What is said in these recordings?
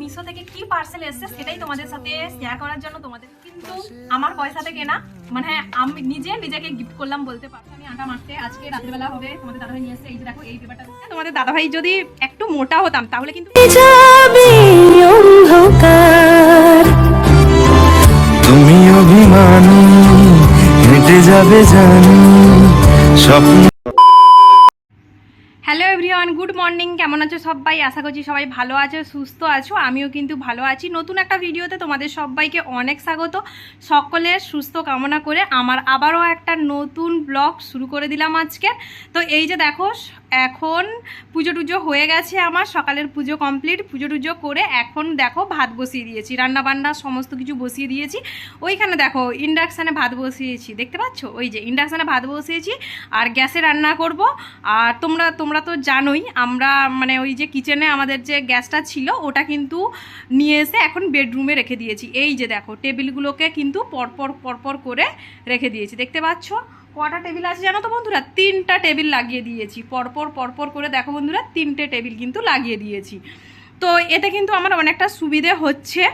মিশো থেকে কি পার্সেল এসেছে সেটাই তোমাদের সাথে শেয়ার করার জন্য তোমাদের কিন্তু আমার পয়সাতে কেনা মানে আমি নিজে নিজেকে গিফট করলাম বলতে পারছি আমি আটা মারতে আজকে রাত্রিবেলা হবে তোমাদের দাদাভাই নিয়ে এসেছে এই যে দেখো এই পেপারটা তোমাদের দাদাভাই যদি একটু মোটা হতাম তাহলে কিন্তু তুমি অভিমানী হেঁটে যাবে জানি স্বপ্ন হ্যালো এভরিওয়ান গুড মর্নিং কেমন আছো সবাই? আশা করছি সবাই ভালো আছো, সুস্থ আছো, আমিও কিন্তু ভালো আছি। নতুন একটা ভিডিওতে তোমাদের সবাইকে অনেক স্বাগত। সকলের সুস্থ কামনা করে আমার আবারও একটা নতুন ব্লগ শুরু করে দিলাম আজকে। তো এই যে দেখো এখন পুজো টুজো হয়ে গেছে আমার, সকালের পুজো কমপ্লিট পুজো টুজো করে এখন দেখো ভাত বসিয়ে দিয়েছি, রান্না বান্না সমস্ত কিছু বসিয়ে দিয়েছি। ওইখানে দেখো ইন্ডাকশানে ভাত বসিয়েছি, দেখতে পাচ্ছ? ওই যে ইন্ডাকশানে ভাত বসিয়েছি, আর গ্যাসে রান্না করব। আর তোমরা তোমরা তো জানোই, আমরা মানে ওই যে কিচেনে আমাদের যে গ্যাসটা ছিল, ওটা কিন্তু নিয়ে এসে এখন বেডরুমে রেখে দিয়েছি। এই যে দেখো টেবিলগুলোকে কিন্তু পরপর পরপর করে রেখে দিয়েছি, দেখতে পাচ্ছ? কটা টেবিল আছে জানো তো বন্ধুরা? তিনটা টেবিল লাগিয়ে দিয়েছি। পরপর পরপর করে দেখো বন্ধুরা, তিনটে টেবিল কিন্তু লাগিয়ে দিয়েছি। তো এতে কিন্তু আমার অনেকটা সুবিধে হচ্ছে।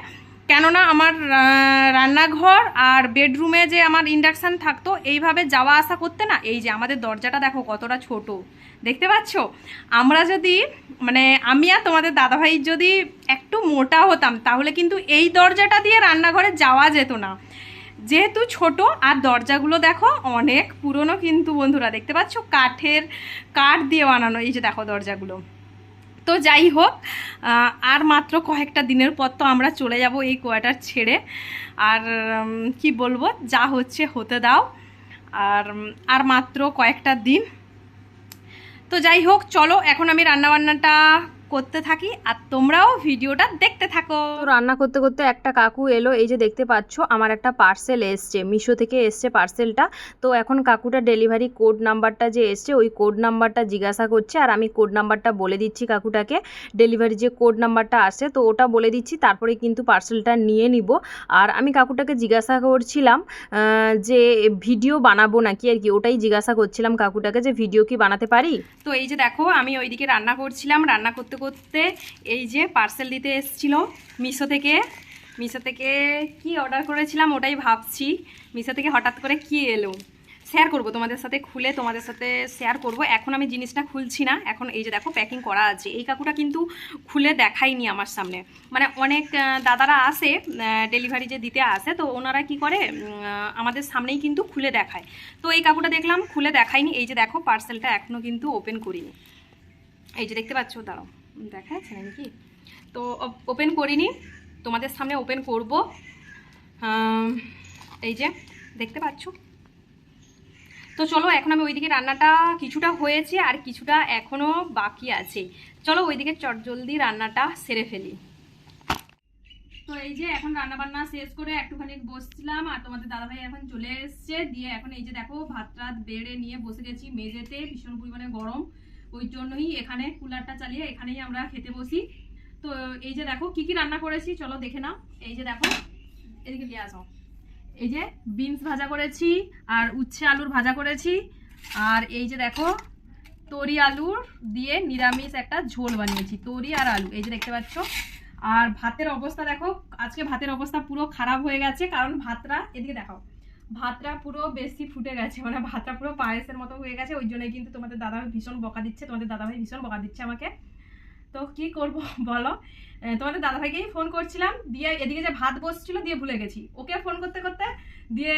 কেননা আমার রান্নাঘর আর বেডরুমে যে আমার ইন্ডাকশান থাকতো, এইভাবে যাওয়া আসা করতে না, এই যে আমাদের দরজাটা দেখো কতটা ছোট। দেখতে পাচ্ছ? আমরা যদি মানে আমি আর তোমাদের দাদাভাই যদি একটু মোটা হতাম, তাহলে কিন্তু এই দরজাটা দিয়ে রান্নাঘরে যাওয়া যেত না। যেহেতু ছোট, আর দরজাগুলো দেখো অনেক পুরনো কিন্তু বন্ধুরা, দেখতে পাচ্ছ? কাঠের কাঠ দিয়ে বানানো, এই যে দেখো দরজাগুলো। তো যাই হোক আর মাত্র কয়েকটা দিনের পর তো আমরা চলে যাব এই কোয়ার্টার ছেড়ে। আর কি বলব, যা হচ্ছে হতে দাও। আর আর মাত্র কয়েকটা দিন। তো যাই হোক, চলো, এখন আমি রান্নাবান্নাটা করতে থাকি আর তোমরাও ভিডিওটা দেখতে থাকো। তো রান্না করতে করতে একটা কাকু এলো এই যে দেখতে পাচ্ছ আমার একটা পার্সেল এসছে মিশো থেকে এসছে পার্সেলটা তো এখন কাকুটা ডেলিভারি কোড নাম্বারটা যে এসছে ওই কোড নাম্বারটা জিজ্ঞাসা করছে আর আমি কোড নাম্বারটা বলে দিচ্ছি কাকুটাকে। ডেলিভারি যে কোড নাম্বারটা আসে তো ওটা বলে দিচ্ছি তারপরে কিন্তু পার্সেলটা নিয়ে নিব। আর আমি কাকুটাকে জিজ্ঞাসা করছিলাম যে ভিডিও বানাবো নাকি আর কি ওটাই জিজ্ঞাসা করছিলাম কাকুটাকে যে ভিডিও কি বানাতে পারি? তো এই যে দেখো আমি ওইদিকে রান্না করছিলাম রান্না করতে করতে এই যে পার্সেল দিতে এসেছিল মিশো থেকে। মিশো থেকে কি অর্ডার করেছিলাম ওটাই ভাবছি। মিশো থেকে হঠাৎ করে কি এলো? শেয়ার করব তোমাদের সাথে, খুলে তোমাদের সাথে শেয়ার করব। এখন আমি জিনিসটা খুলছি না। এখন এই যে দেখো প্যাকিং করা আছে। এই কাকুটা কিন্তু খুলে দেখাইনি আমার সামনে। মানে অনেক দাদারা আসে ডেলিভারি যে দিতে আসে, তো ওনারা কি করে আমাদের সামনেই কিন্তু খুলে দেখায়। তো এই কাকুটা দেখলাম, খুলে দেখায়নি। এই যে দেখো পার্সেলটা এখনও কিন্তু ওপেন করিনি। এই যে দেখতে পাচ্ছ? দাঁড়াও। দেখা যাচ্ছে নাকি? তো ওপেন করিনি, তোমাদের সামনে ওপেন করব। এই যে, দেখতে পাচ্ছ? তো চলো, এখন আমি ওইদিকে রান্নাটা কিছুটা হয়েছে আর কিছুটা এখনও বাকি আছে। চলো, ওইদিকে চটজলদি রান্নাটা সেরে ফেলি। তো এই যে, এখন রান্না বান্না শেষ করে একটুখানি বসছিলাম আর তোমাদের দাদাভাই এখন চলে এসছে। দিয়ে এখন এই যে দেখো ভাত রাত বেড়ে নিয়ে বসে গেছি মেঝেতে, ভীষণ পরিমাণে গরম। ওই জন্যই এখানে কুলারটা চালিয়ে এখানেই আমরা খেতে বসি। তো এই যে দেখো, কি কি রান্না করেছি? চলো দেখে নাও। এই যে দেখো, এদিকে নিয়ে আসো। এই যে বিনস ভাজা করেছি আর উচ্ছে আলুর ভাজা করেছি। আর এই যে দেখো, তরি আলুর দিয়ে নিরামিষ একটা ঝোল বানিয়েছি, তরি আর আলু। এই যে দেখতে পাচ্ছ। আর ভাতের অবস্থা দেখো, আজকে ভাতের অবস্থা পুরো খারাপ হয়ে গেছে, কারণ ভাতটা, এদিকে দেখাও। ভাতটা পুরো বেশি ফুটে গেছে মানে ভাতটা পুরো পায়েসের মতো হয়ে গেছে, ওই জন্যই কিন্তু তোমাদের দাদা ভীষণ বকা দিচ্ছে, তোমাদের দাদাভাই ভীষণ বকা দিচ্ছে আমাকে। তো কি করব বলো? তোমাদের দাদাভাইকেই ফোন করছিলাম, দিয়ে এদিকে যে ভাত বসছিল দিয়ে ভুলে গেছি। ওকে ফোন করতে করতে দিয়ে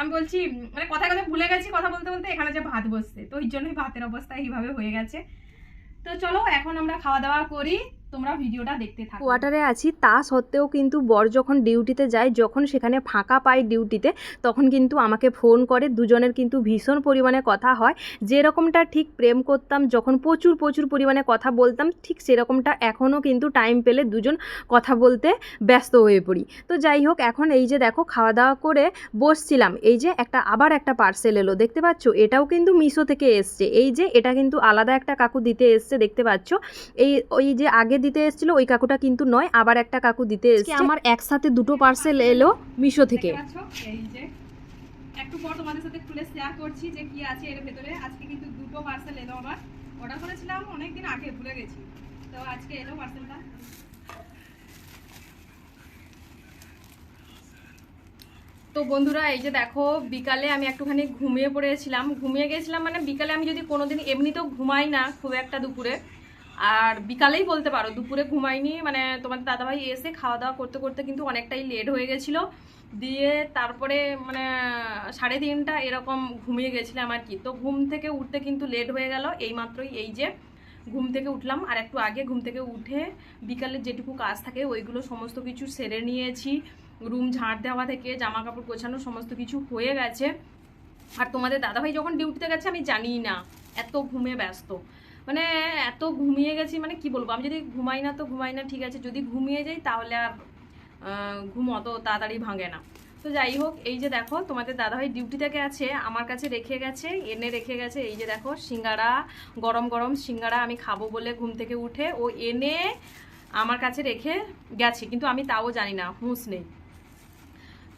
আমি বলছি মানে কথায় কথা ভুলে গেছি, কথা বলতে বলতে এখানে যে ভাত বসছে। তো ওই জন্যই ভাতের অবস্থা এইভাবে হয়ে গেছে। তো চলো, এখন আমরা খাওয়া দাওয়া করি। তোমরা ভিডিওটা দেখতে থাকো। কোয়ার্টারে আছি, তা সত্ত্বেও কিন্তু বর যখন ডিউটিতে যায়, যখন সেখানে ফাঁকা পায় ডিউটিতে, তখন কিন্তু আমাকে ফোন করে। দুজনের কিন্তু ভীষণ পরিমাণে কথা হয়। যেরকমটা ঠিক প্রেম করতাম, যখন প্রচুর প্রচুর পরিমাণে কথা বলতাম, ঠিক সেরকমটা এখনও কিন্তু টাইম পেলে দুজন কথা বলতে ব্যস্ত হয়ে পড়ি। তো যাই হোক, এখন এই যে দেখো, খাওয়া দাওয়া করে বসছিলাম। এই যে একটা, আবার একটা পার্সেল এলো, দেখতে পাচ্ছ? এটাও কিন্তু মিশো থেকে এসছে। এই যে, এটা কিন্তু আলাদা একটা কাকু দিতে এসছে, দেখতে পাচ্ছ? এই, ওই যে আগে দিতে এসেছিল ওই কাকুটা কিন্তু নয় আবার একটা কাকু দিতে এসেছে। আমার একসাথে দুটো পার্সেল এলো মিশো থেকে। একটু পর তোমাদের সাথে খুলে শেয়ার করছি যে কি আছে এর ভেতরে। আজকে কিন্তু দুটো পার্সেল এলো আমার। অর্ডার করেছিলাম অনেকদিন আগে ভুলে গেছি। তো আজকে এলো পার্সেলটা তো বন্ধুরা এই যে দেখো বিকালে আমি একটুখানি ঘুমিয়ে পড়েছিলাম। ঘুমিয়ে গেছিলাম মানে বিকালে আমি যদি কোনোদিন এমনিতেও ঘুমাই না খুব একটা দুপুরে আর বিকালেই বলতে পারো, দুপুরে ঘুমাইনি মানে তোমাদের দাদাভাই এসে খাওয়া দাওয়া করতে করতে কিন্তু অনেকটাই লেট হয়ে গেছিল। দিয়ে তারপরে মানে সাড়ে তিনটা এরকম ঘুমিয়ে গেছিলাম আর কি। তো ঘুম থেকে উঠতে কিন্তু লেট হয়ে গেল এই মাত্রই এই যে ঘুম থেকে উঠলাম। আর একটু আগে ঘুম থেকে উঠে বিকালের যেটুকু কাজ থাকে ওইগুলো সমস্ত কিছু সেরে নিয়েছি। রুম ঝাড় দেওয়া থেকে জামা কাপড় গোছানো সমস্ত কিছু হয়ে গেছে। আর তোমাদের দাদাভাই যখন ডিউটিতে গেছে আমি জানি না, এত ঘুমে ব্যস্ত। মানে এত ঘুমিয়ে গেছি মানে কি বলব? আমি যদি ঘুমাই না তো ঘুমাই না, ঠিক আছে। যদি ঘুমিয়ে যাই তাহলে আর ঘুম অত তাড়াতাড়ি ভাঙে না। তো যাই হোক, এই যে দেখো, তোমাদের দাদাভাই ডিউটি থেকে আছে, আমার কাছে রেখে গেছে, এনে রেখে গেছে। এই যে দেখো, সিঙ্গারা, গরম গরম সিঙ্গারা আমি খাব বলে ঘুম থেকে উঠে ও এনে আমার কাছে রেখে গেছে। কিন্তু আমি তাও জানি না, হুঁশ নেই।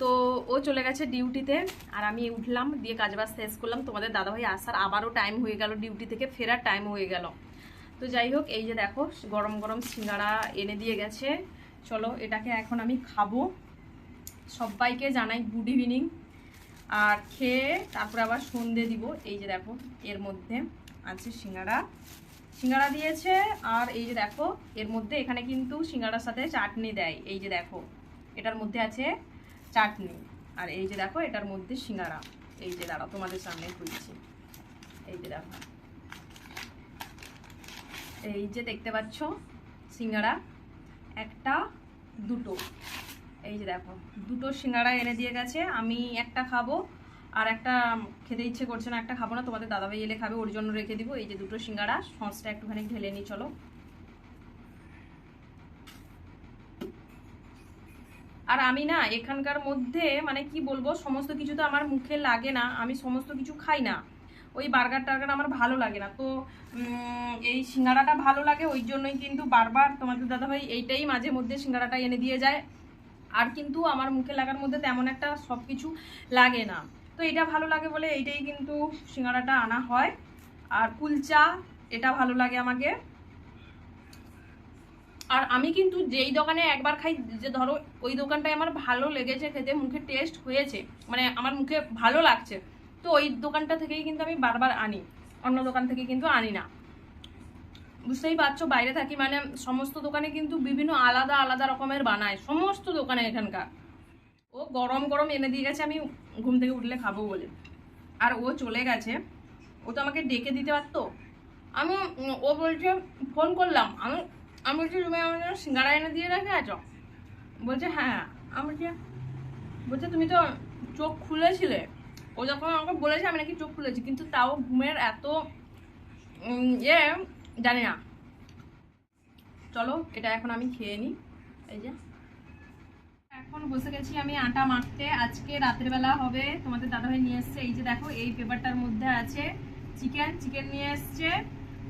তো ও চলে গেছে ডিউটিতে, আর আমি উঠলাম, দিয়ে কাজবাজ শেষ করলাম। তোমাদের দাদাভাই আসার আবারও টাইম হয়ে গেল, ডিউটি থেকে ফেরার টাইম হয়ে গেল। তো যাই হোক, এই যে দেখো, গরম গরম সিঙ্গারা এনে দিয়ে গেছে। চলো, এটাকে এখন আমি খাব। সবাইকে জানাই গুড ইভিনিং আর খেয়ে তারপরে আবার সন্ধে দিব। এই যে দেখো, এর মধ্যে আছে সিঙ্গারা। সিঙ্গারা দিয়েছে, আর এই যে দেখো, এর মধ্যে এখানে কিন্তু সিঙ্গারার সাথে চাটনি দেয়। এই যে দেখো, এটার মধ্যে আছে চাটনি। আর এই যে দেখো, এটার মধ্যে সিঙ্গারা। এই যে দাঁড়াও, তোমাদের সামনে খুলছি এই যে দেখো। এই যে দেখতে পাচ্ছ, সিঙ্গারা, একটা, দুটো। এই যে দেখো, দুটো সিঙ্গারা এনে দিয়ে গেছে। আমি একটা খাব, আর একটা খেতে ইচ্ছে করছে না, একটা খাব না। তোমাদের দাদাভাই এলে খাবে, ওর জন্য রেখে দিব। এই যে দুটো সিঙ্গারা, সসটা একটুখানি ঢেলে নিই, চলো। আর আমি না এখানকার মধ্যে মানে কি বলব, সমস্ত কিছু তো আমার মুখে লাগে না, আমি সমস্ত কিছু খাই না। ওই বার্গার টার্গার আমার ভালো লাগে না। তো এই সিঙ্গারাটা ভালো লাগে, ওই জন্যই কিন্তু বারবার তোমাদের দাদাভাই এইটাই মাঝে মধ্যে সিঙ্গারাটা এনে দিয়ে যায়। আর কিন্তু আমার মুখে লাগার মধ্যে তেমন একটা সব কিছু লাগে না। তো এটা ভালো লাগে বলে এইটাই কিন্তু সিঙ্গারাটা আনা হয়। আর কুলচা, এটা ভালো লাগে আমাকে। আর আমি কিন্তু যেই দোকানে একবার খাই, যে ধরো ওই দোকানটায় আমার ভালো লেগেছে খেতে, মুখে টেস্ট হয়েছে মানে আমার মুখে ভালো লাগছে, তো ওই দোকানটা থেকেই কিন্তু আমি বারবার আনি, অন্য দোকান থেকে কিন্তু আনি না। বুঝতেই পারছ, বাইরে থাকি মানে সমস্ত দোকানে কিন্তু বিভিন্ন আলাদা আলাদা রকমের বানায়, সমস্ত দোকানে এখানকার। ও গরম গরম এনে দিয়ে গেছে, আমি ঘুম থেকে উঠলে খাব বলে। আর ও চলে গেছে, ও তো আমাকে ডেকে দিতে পারতো। আমি, ও বলছে ফোন করলাম, আমি আমি বলছি তুমি আমার জন্য সিঙ্গারা এনে দিয়ে রেখে আছো? বলছে হ্যাঁ আমি বলছি বলছে, তুমি তো চোখ খুলেছিলে। ও যখন আমাকে বলেছে, আমি নাকি চোখ খুলেছি, কিন্তু তাও ঘুমের এত ইয়ে জানি না। চলো, এটা এখন আমি খেয়ে নিই। এই যে। এখন বসে গেছি আমি আটা মাখতে। আজকে বেলা হবে, তোমাদের দাদাভাই নিয়ে এসছে। এই যে দেখো, এই পেপারটার মধ্যে আছে, চিকেন। চিকেন নিয়ে এসছে।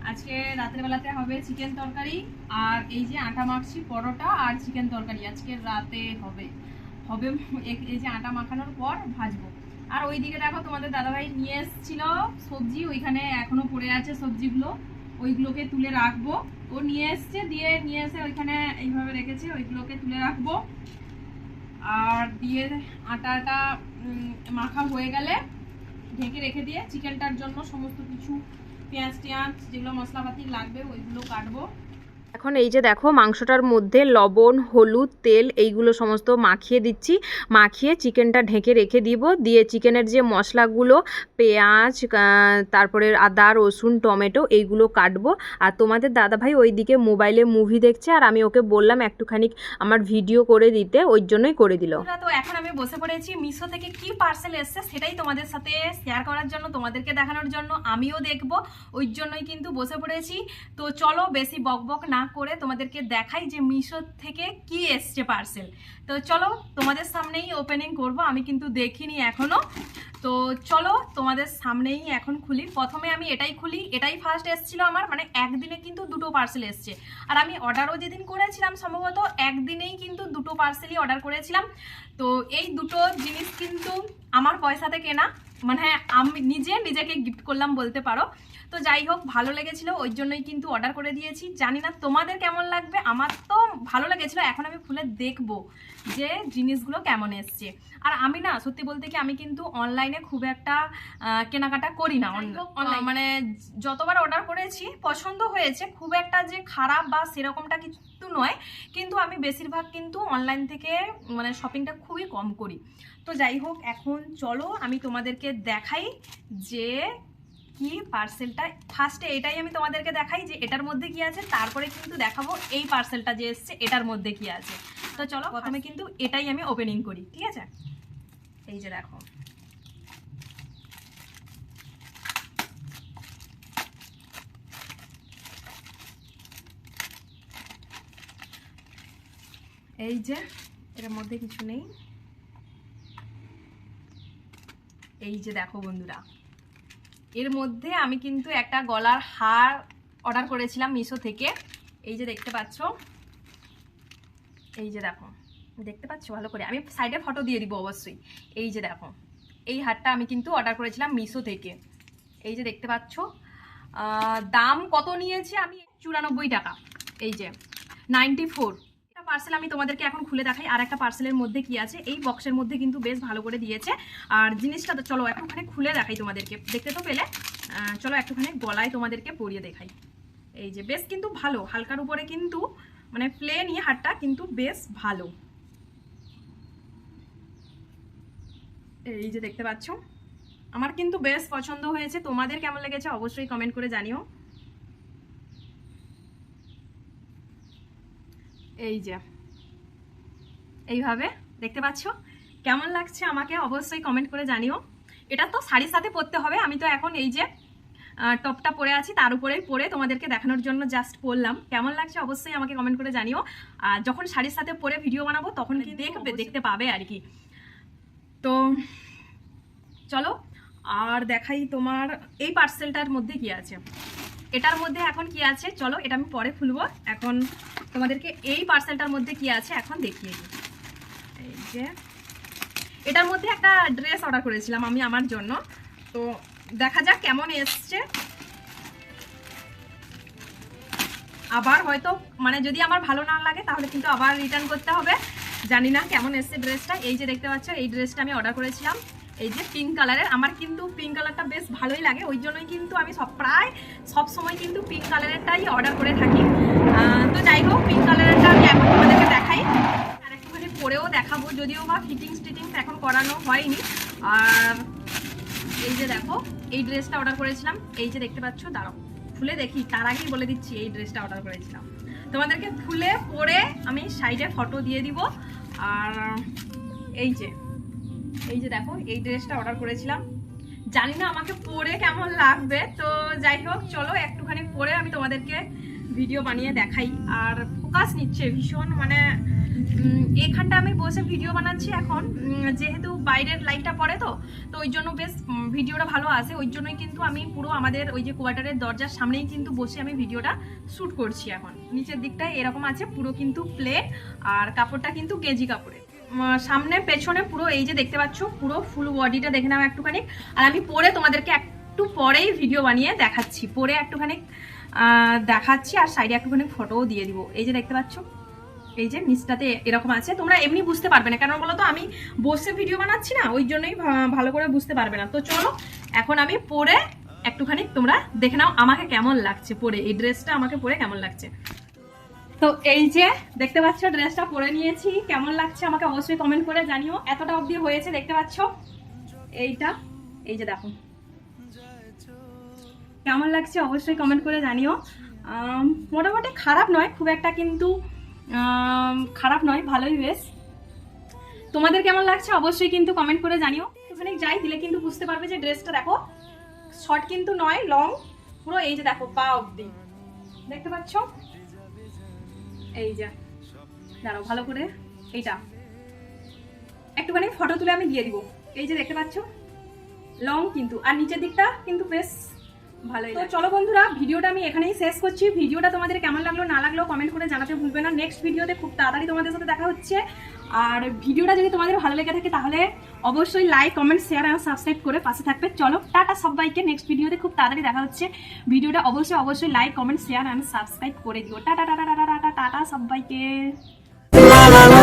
আজকে রাতের বেলাতে হবে চিকেন তরকারি আর এই যে আটা মাখছি পরোটা আর চিকেন তরকারি। আজকে রাতে হবে। হবে এই- যে আটা মাখানোর পর ভাজবো। আর ওইদিকে দেখো তোমাদের দাদাভাই নিয়ে এসেছিল সবজি, ওইখানে এখনও পড়ে আছে সবজিগুলো। ওইগুলোকে তুলে রাখব। ও নিয়ে এসছে, দিয়ে নিয়ে এসে ওইখানে এইভাবে রেখেছে, ওইগুলোকে তুলে রাখব। আর দিয়ে আটাটা মাখা হয়ে গেলে ঢেকে রেখে দিয়ে চিকেনটার জন্য সমস্ত কিছু পেঁয়াজ টেঁয়াজ যেগুলো মশলাপাতি লাগবে ওইগুলো কাটবো। এখন এই যে দেখো মাংসটার মধ্যে লবণ, হলুদ, তেল এইগুলো সমস্ত মাখিয়ে দিচ্ছি। মাখিয়ে চিকেনটা ঢেকে রেখে দিব। দিয়ে চিকেনের যে মশলাগুলো, পেঁয়াজ তারপরে আদা, রসুন, টমেটো এইগুলো কাটবো। আর তোমাদের দাদাভাই ওইদিকে মোবাইলে মুভি দেখছে আর আমি ওকে বললাম একটুখানি আমার ভিডিও করে দিতে, ওই জন্যই করে দিল। তো এখন আমি বসে পড়েছি মিশো থেকে কি পার্সেল এসছে সেটাই তোমাদের সাথে শেয়ার করার জন্য, তোমাদেরকে দেখানোর জন্য আমিও দেখব। ওই জন্যই কিন্তু বসে পড়েছি। তো চলো বেশি বকবক না করে তোমাদেরকে দেখাই যে মিশো থেকে কি এসছে পার্সেল তো চলো, তোমাদের সামনেই ওপেনিং করব। আমি কিন্তু দেখিনি এখনও। তো চলো, তোমাদের সামনেই এখন খুলি। প্রথমে আমি এটাই খুলি। এটাই ফার্স্ট এসছিল আমার। মানে একদিনে কিন্তু দুটো পার্সেল এসছে। আর আমি অর্ডারও যেদিন করেছিলাম সম্ভবত, একদিনেই কিন্তু দুটো পার্সেলই অর্ডার করেছিলাম। তো এই দুটো জিনিস কিন্তু আমার পয়সাতে কেনা। মানে আমি নিজে নিজেকে গিফট করলাম বলতে পারো। তো যাই হোক ভালো লেগেছিল ওই জন্যই কিন্তু অর্ডার করে দিয়েছি। জানি না তোমাদের কেমন লাগবে আমার তো ভালো লেগেছিল এখন আমি খুলে দেখব যে জিনিসগুলো কেমন এসছে। আর আমি না সত্যি বলতে কি আমি কিন্তু অনলাইনে খুব একটা কেনাকাটা করি না। অনলাইন মানে যতবার অর্ডার করেছি পছন্দ হয়েছে খুব একটা যে খারাপ বা সেরকমটা কিছু নয়। কিন্তু আমি বেশিরভাগ কিন্তু অনলাইন থেকে মানে শপিংটা খুবই কম করি। তো যাই হোক এখন চলো আমি তোমাদেরকে দেখাই যে কি পার্সেলটা ফার্স্টে এটাই আমি তোমাদেরকে দেখাই যে এটার মধ্যে কি আছে তারপরে কিন্তু দেখাবো এই পার্সেলটা যে এসছে এটার মধ্যে কি আছে। তো চলো প্রথমে কিন্তু এটাই আমি ওপেনিং করি ঠিক আছে? এই যে দেখো। এই যে এর মধ্যে কিছু নেই। এই যে দেখো বন্ধুরা, এর মধ্যে আমি কিন্তু একটা গলার হার অর্ডার করেছিলাম মিশো থেকে। এই যে দেখতে পাচ্ছ, এই যে দেখো, দেখতে পাচ্ছ? ভালো করে। আমি সাইডে ফটো দিয়ে দিব অবশ্যই। এই যে দেখো, এই হারটা আমি কিন্তু অর্ডার করেছিলাম মিশো থেকে। এই যে দেখতে পাচ্ছ দাম কত নিয়েছে আমি? চুরানব্বই টাকা। এই যে নাইনটি ফোর পার্সেল আমি তোমাদেরকে এখন খুলে দেখাই, আর একটা পার্সেলের মধ্যে কি আছে? এই বক্সের মধ্যে কিন্তু বেশ ভালো করে দিয়েছে। আর জিনিসটা তো চলো একটুখানি খুলে দেখাই তোমাদেরকে। দেখতে তো পেলে? চলো একটুখানি গলায় তোমাদেরকে পরিয়ে দেখাই। এই যে বেশ কিন্তু ভালো, হালকার উপরে কিন্তু মানে প্লেনই হারটা কিন্তু বেশ ভালো। এই যে দেখতে পাচ্ছ? আমার কিন্তু বেশ পছন্দ হয়েছে। তোমাদের কেমন লেগেছে অবশ্যই কমেন্ট করে জানিও। এই যে। এইভাবে দেখতে পাচ্ছ? কেমন লাগছে আমাকে অবশ্যই কমেন্ট করে জানিও। এটা তো শাড়ির সাথে পরতে হবে আমি তো এখন এই যে টপটা পরে আছি তার উপরেই পরে তোমাদেরকে দেখানোর জন্য জাস্ট পরলাম। কেমন লাগছে অবশ্যই আমাকে কমেন্ট করে জানিও। আর যখন শাড়ির সাথে পরে ভিডিও বানাবো তখন কি দেখবে দেখতে পাবে আর কি। তো চলো আর দেখাই তোমার এই পার্সেলটার মধ্যে কি আছে? এটার মধ্যে এখন কি আছে? চলো এটা আমি পরে খুলবো। এখন তোমাদেরকে এই পার্সেলটার মধ্যে কি আছে এখন দেখিয়ে দিই। এই যে, এটার মধ্যে একটা ড্রেস অর্ডার করেছিলাম আমি আমার জন্য। তো দেখা যাক কেমন এসছে। আবার হয়তো মানে যদি আমার ভালো না লাগে তাহলে কিন্তু আবার রিটার্ন করতে হবে। জানি না কেমন এসছে ড্রেসটা এই যে দেখতে পাচ্ছ, এই ড্রেসটা আমি অর্ডার করেছিলাম। এই যে পিঙ্ক কালারের আমার কিন্তু পিঙ্ক কালারটা বেশ ভালোই লাগে। ওই জন্যই কিন্তু আমি সব প্রায় সব সময় কিন্তু পিঙ্ক কালারেরটাই অর্ডার করে থাকি। তো যাই হোক পিঙ্ক কালারেরটা আমি এখন তোমাদেরকে দেখাই। আর একটুখানি পরেও দেখাবো, যদিও বা ফিটিংস টিটিংস এখন করানো হয়নি। আর এই যে দেখো, এই ড্রেসটা অর্ডার করেছিলাম। এই যে দেখতে পাচ্ছ, দাঁড়াও, খুলে দেখি, তার আগেই বলে দিচ্ছি, এই ড্রেসটা অর্ডার করেছিলাম। তোমাদেরকে খুলে পরে আমি সাইডে ফটো দিয়ে দিব। আর এই যে এই যে দেখো এই ড্রেসটা অর্ডার করেছিলাম। জানি না আমাকে পরে কেমন লাগবে তো যাই হোক চলো একটুখানি পরে আমি তোমাদেরকে ভিডিও বানিয়ে দেখাই। আর ফোকাস নিচ্ছে ভীষণ মানে উম, এইখানটা আমি বসে ভিডিও বানাচ্ছি এখন। যেহেতু বাইরের লাইটটা পড়ে তো তো ওই জন্য বেশ ভিডিওটা ভালো আসে ওই জন্যই কিন্তু আমি পুরো আমাদের ওই যে কোয়ার্টারের দরজার সামনেই কিন্তু বসে আমি ভিডিওটা শ্যুট করছি এখন। নিচের দিকটায় এরকম আছে পুরো কিন্তু প্লেন আর কাপড়টা কিন্তু গেজি কাপড়ের। উম, সামনে, পেছনে পুরো এই যে দেখতে পাচ্ছ, পুরো ফুল বডিটা দেখে নাও একটুখানি। আর আমি পরে তোমাদেরকে একটু পরেই ভিডিও বানিয়ে দেখাচ্ছি। পরে একটুখানি দেখাচ্ছি আর সাইডে একটুখানি ফটোও দিয়ে দিব। এই যে দেখতে পাচ্ছ? এই যে নিচটাতে এরকম আছে। তোমরা এমনি বুঝতে পারবে না। কেন বলো তো আমি বসে ভিডিও বানাচ্ছি না, ওই জন্যই ভালো করে বুঝতে পারবে না। তো চলো, এখন আমি পরে একটুখানি তোমরা দেখে নাও আমাকে কেমন লাগছে পরে। এই ড্রেসটা আমাকে পরে কেমন লাগছে। তো এই যে, দেখতে পাচ্ছ, ড্রেসটা পরে নিয়েছি। কেমন লাগছে আমাকে অবশ্যই কমেন্ট করে জানিও। এতটা অবধি হয়েছে, দেখতে পাচ্ছ? এইটা, এই যে দেখো। কেমন লাগছে অবশ্যই কমেন্ট করে জানিও। মোটামুটি খারাপ নয়, খুব একটা কিন্তু খারাপ নয়, ভালোই বেশ। তোমাদের কেমন লাগছে অবশ্যই কিন্তু কমেন্ট করে জানিও। ওখানে যাই, দিলে কিন্তু বুঝতে পারবে যে ড্রেসটা দেখো শর্ট কিন্তু নয় লং পুরো এই যে দেখো, পা অবধি। দেখতে পাচ্ছ? এই যে দাঁড়াও ভালো করে এইটা। একটুখানি ফটো তুলে আমি দিয়ে দিব। এই যে দেখতে পাচ্ছ লং কিন্তু আর নিচের দিকটা কিন্তু বেশ ভালোই তো চলো বন্ধুরা ভিডিওটা আমি এখানেই শেষ করছি। ভিডিওটা তোমাদের কেমন লাগল না লাগল কমেন্ট করে জানাতে ভুলবে না। নেক্সট ভিডিওতে খুব তাড়াতাড়ি তোমাদের সাথে দেখা হচ্ছে। আর ভিডিওটা যদি তোমাদের ভালো লেগে থাকে তাহলে অবশ্যই লাইক কমেন্ট শেয়ার আর সাবস্ক্রাইব করে পাশে থাকবে। চলো টাটা সবাইকে। নেক্সট ভিডিওতে খুব তাড়াতাড়ি দেখা হচ্ছে। ভিডিওটা অবশ্যই অবশ্যই লাইক কমেন্ট শেয়ার আর সাবস্ক্রাইব করে দিও। Tata tata tata. Tata tata সবাইকে লা লা লা